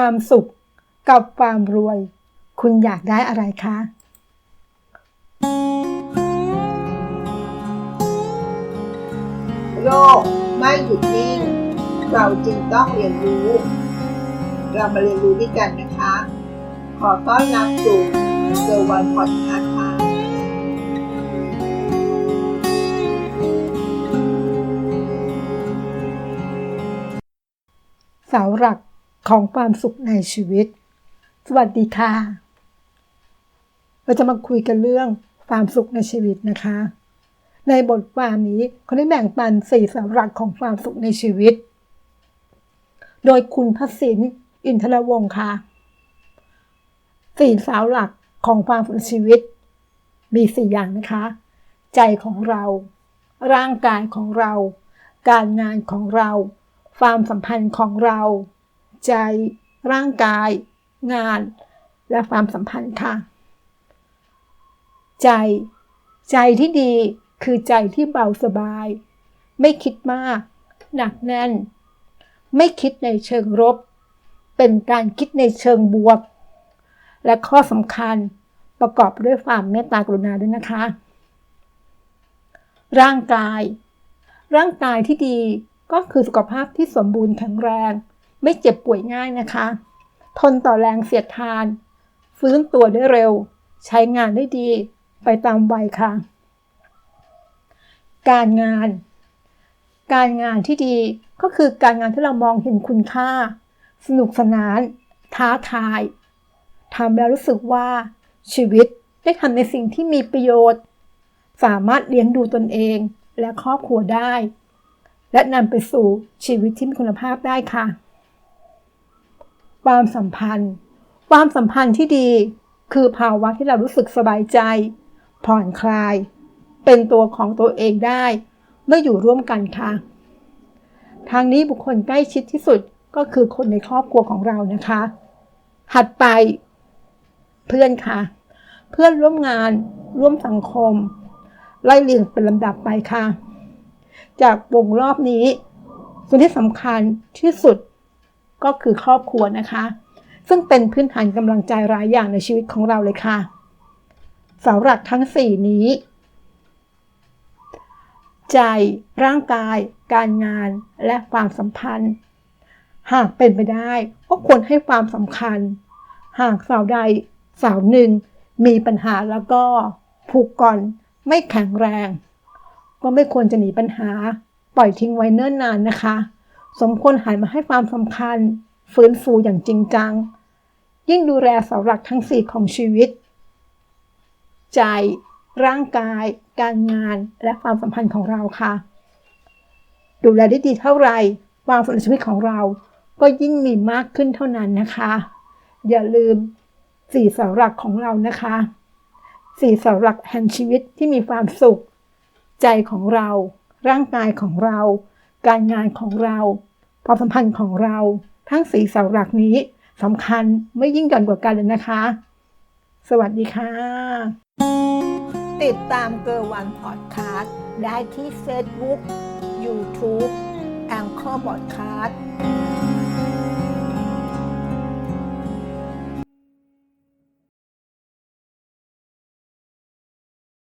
ความสุขกับความรวย คุณอยากได้อะไรคะโลกไม่หยุดนิ่ง เราจึงต้องเรียนรู้ เรามาเรียนรู้ด้วยกันนะคะ ขอต้อนรับสู่เซอร์วันพอดคาส์ค่ะเสาหลัก ของความสุขในชีวิต สวัสดีค่ะ เราจะมาคุยกันเรื่องความสุขในชีวิตนะคะ ในบทความนี้เขาได้แบ่งปันสี่เสาหลักของความสุขในชีวิต โดยคุณพศินอินทรวงศ์ค่ะสี่เสาหลักของความสุขในชีวิต มีสี่อย่างนะคะ ใจของเรา ร่างกายของเรา การงานของเรา ความสัมพันธ์ของเรา ใจ ร่างกาย งาน และความสัมพันธ์ค่ะ ใจ ใจที่ดีคือใจที่เบาสบาย ไม่คิดมาก หนักแน่น ไม่คิดในเชิงลบเป็นการคิดในเชิงบวก และข้อสำคัญประกอบด้วยความเมตตากรุณาด้วยนะคะ ร่างกาย ร่างกายที่ดีก็คือสุขภาพที่สมบูรณ์แข็งแรง ไม่เจ็บป่วยง่ายนะคะ ทนต่อแรงเสียดทาน ฟื้นตัวได้เร็ว ใช้งานได้ดีไปตามวัยค่ะ การงาน การงานที่ดีก็คือการงานที่เรามองเห็นคุณค่า สนุกสนาน ท้าทายทำแล้วรู้สึกว่าชีวิตได้ทำในสิ่งที่มีประโยชน์ สามารถเลี้ยงดูตนเองและครอบครัวได้ และนำไปสู่ชีวิตที่มีคุณภาพได้ค่ะ ความสัมพันธ์ ความสัมพันธ์ที่ดี คือภาวะที่เรารู้สึกสบายใจ ผ่อนคลาย เป็นตัวของตัวเองได้เมื่ออยู่ร่วมกันค่ะ ทางนี้บุคคลใกล้ชิดที่สุดก็คือคนในครอบครัวของเรานะคะถัดไปเพื่อนค่ะ เพื่อนร่วมงานร่วมสังคม ไล่เรียงเป็นลำดับไปค่ะ จากวงรอบนี้ ส่วนที่สำคัญที่สุด ก็คือครอบครัวนะคะ ซึ่งเป็นพื้นฐานกำลังใจรายอย่างในชีวิตของเราเลยค่ะเสาหลักทั้ง 4 นี้ ใจ ร่างกาย การงาน และความสัมพันธ์ หากเป็นไปได้ก็ควรให้ความสำคัญ หากเสาใดเสาหนึ่ง มีปัญหาแล้วก็ผูกก่อนไม่แข็งแรง ก็ไม่ควรจะหนีปัญหา ปล่อยทิ้งไว้เนิ่นนานนะคะ สมควรหันมาให้ความสำคัญ ฟื้นฟูอย่างจริงจัง ยิ่งดูแลเสาหลักทั้งสี่ของชีวิต ใจ ร่างกาย การงานและความสัมพันธ์ของเราค่ะ ดูแลได้ดีเท่าไหร่ความสุขในชีวิตของเราก็ยิ่งมีมากขึ้นเท่านั้นนะคะ อย่าลืมสี่เสาหลักของเรานะคะสี่เสาหลักแห่งชีวิตที่มีความสุข ใจของเรา ร่างกายของเรา การงานของเรา ความสัมพันธ์ของเรา ทั้งสี่เสาหลักนี้สำคัญไม่ยิ่งหย่อนกว่ากันเลยนะคะ สวัสดีค่ะ ติดตามเกอร์วันพอดคาสต์ได้ที่ Facebook YouTube แองเกอร์พอดคาสต์